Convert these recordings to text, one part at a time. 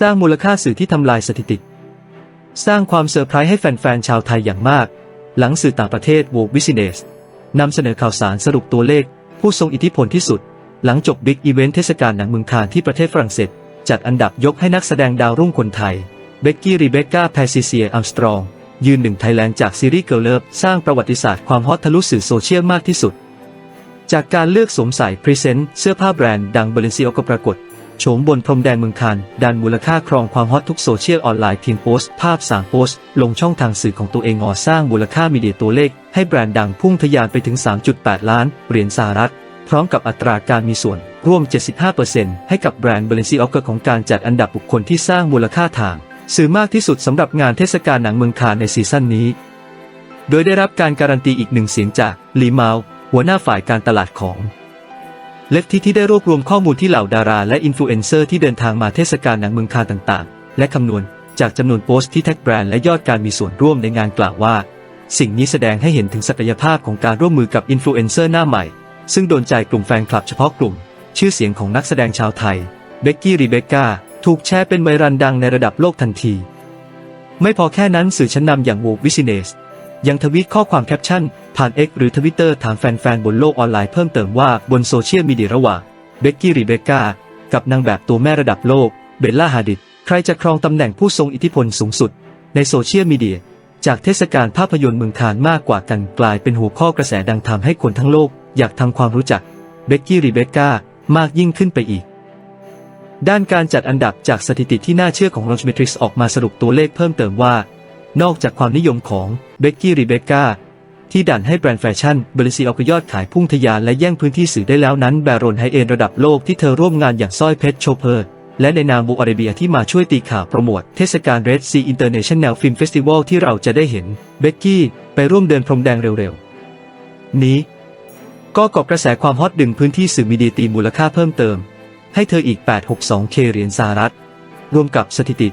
สร้างมูลค่าสื่อที่ทำลายสถิติ สร้างความเซอร์ไพรส์ให้แฟนๆชาวไทยอย่างมาก หลังสื่อต่างประเทศ World Business นำเสนอข่าวสารสรุปตัวเลข ผู้ทรงอิทธิพลที่สุด หลังจบบิ๊กอีเวนต์เทศกาลหนังเมืองคานที่ประเทศฝรั่งเศส จัดอันดับยกให้นักแสดงดาวรุ่งคนไทย เบกกี้รีเบคก้าแพซิเซียอัมสตรอง ยืนหนึ่งไทยแลนด์จากซีรีส์เกิร์ลเลิฟสร้างประวัติศาสตร์ความฮอตทะลุสื่อโซเชียลมากที่สุด จากการเลือกสวมใส่พรีเซนต์เสื้อผ้าแบรนด์ดังเบลนซิโอก็ปรากฏ โฉมบนพรมแดงเมืองคานดันมูลค่าครองความฮอตทุกโซเชียลออนไลน์เพียงโพสต์ ภาพสามโพสต์ ลงช่องทางสื่อของตัวเองงอสร้างมูลค่ามีเดียตัวเลข ให้แบรนด์ดังพุ่งทะยานไปถึง 3.8 ล้านเหรียญสหรัฐ พร้อมกับอัตราการมีส่วน ร่วม 75%ให้กับแบรนด์เบลนซิโอกของการจัดอันดับบุคคลที่สร้างมูลค่าทาง สื่อมากที่สุดสำหรับงานเทศกาลหนังเมืองคานในซีซั่นนี้ โดยได้รับการการันตีอีกหนึ่งเสียงจากลีมาวหัวหน้าฝ่ายการตลาดของ เลฟที่ที่ได้รวบรวมข้อมูลที่เหล่าดาราและอินฟลูเอนเซอร์ที่เดินทางมาเทศกาลหนังเมืองคานต่างๆ และคำนวณจากจำนวนโพสต์ที่แท็กแบรนด์และยอดการมีส่วนร่วมในงานกล่าวว่า สิ่งนี้แสดงให้เห็นถึงศักยภาพของการร่วมมือกับอินฟลูเอนเซอร์หน้าใหม่ ซึ่งโดนใจกลุ่มแฟนคลับเฉพาะกลุ่ม ชื่อเสียงของนักแสดงชาวไทยเบกกี้รีเบคก้าถูกแชร์เป็นไวรัลดังในระดับโลกทันที ไม่พอแค่นั้นสื่อชั้นนำอย่าง World Business ยังทวีตข้อความแคปชั่น ผ่าน X หรือทวิตเตอร์ถามแฟนๆ บนโลกออนไลน์เพิ่มเติมว่าบนโซเชียลมีเดียระหว่างเบกกี้รีเบคก้ากับนางแบบตัวแม่ระดับโลก เบลล่าฮาดิดใครจะครองตำแหน่งผู้ทรงอิทธิพลสูงสุด ในโซเชียลมีเดีย จากเทศกาลภาพยนตร์เมืองคานมากกว่ากันกลายเป็นหัวข้อกระแสดังทำให้คนทั้งโลก อยากทำความรู้จักเบกกี้รีเบคก้ามากยิ่งขึ้นไปอีก ด้านการจัดอันดับจากสถิติที่น่าเชื่อของ r o ช m e t r i x ออกมาสรุปตัวเลขเพิ่มเติมว่า นอกจากความนิยมของเบกกี้รีเบคก้าที่ดันให้แบรนด์แฟชั่นเบลซีออกยอดขายพุ่งทะยานและแย่งพื้นที่สื่อได้แล้วนั้นแบรนด์ไฮเอ็นระดับโลกที่เธอร่วมงานอย่างสร้อยเพชรโชเพอร์และในนามบูอาราเบียที่มาช่วยตีข่าวโปรโมทเทศกาล Red Sea International Film Festival ที่เราจะได้เห็นเบกกี้ไปร่วมเดินพรมแดงเร็วๆ นี้ ก็กอบกระแสความฮอตดึงพื้นที่สื่อมีเดียตีมูลค่าเพิ่มเติม ให้เธออีก 862k เหรียญสหรัฐ รวมกับสถิติ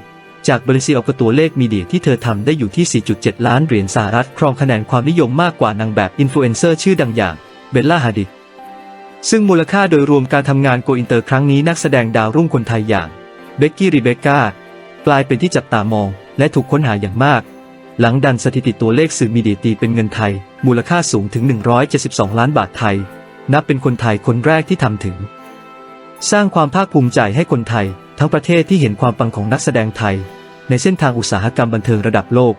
จากบริษัทออกตัวเลขมีเดียที่เธอทำได้อยู่ที่ 4.7 ล้านเหรียญสหรัฐครองคะแนนความนิยมมากกว่านางแบบอินฟลูเอนเซอร์ชื่อดังอย่างเบลล่าฮาดิดซึ่งมูลค่าโดยรวมการทำงานโกอินเตอร์ครั้งนี้นักแสดงดาวรุ่งคนไทยอย่างเบกกี้รีเบคก้ากลายเป็นที่จับตามอง และถูกค้นหาอย่างมาก หลังดันสถิติตัวเลขสื่อมีเดียตีเป็นเงินไทย มูลค่าสูงถึง 172 ล้านบาทไทย นับเป็นคนไทยคนแรกที่ทำถึง สร้างความภาคภูมิใจให้คนไทย ทั้งประเทศที่เห็นความปังของนักแสดงไทย ในเส้นทางอุตสาหกรรมบันเทิงระดับโลก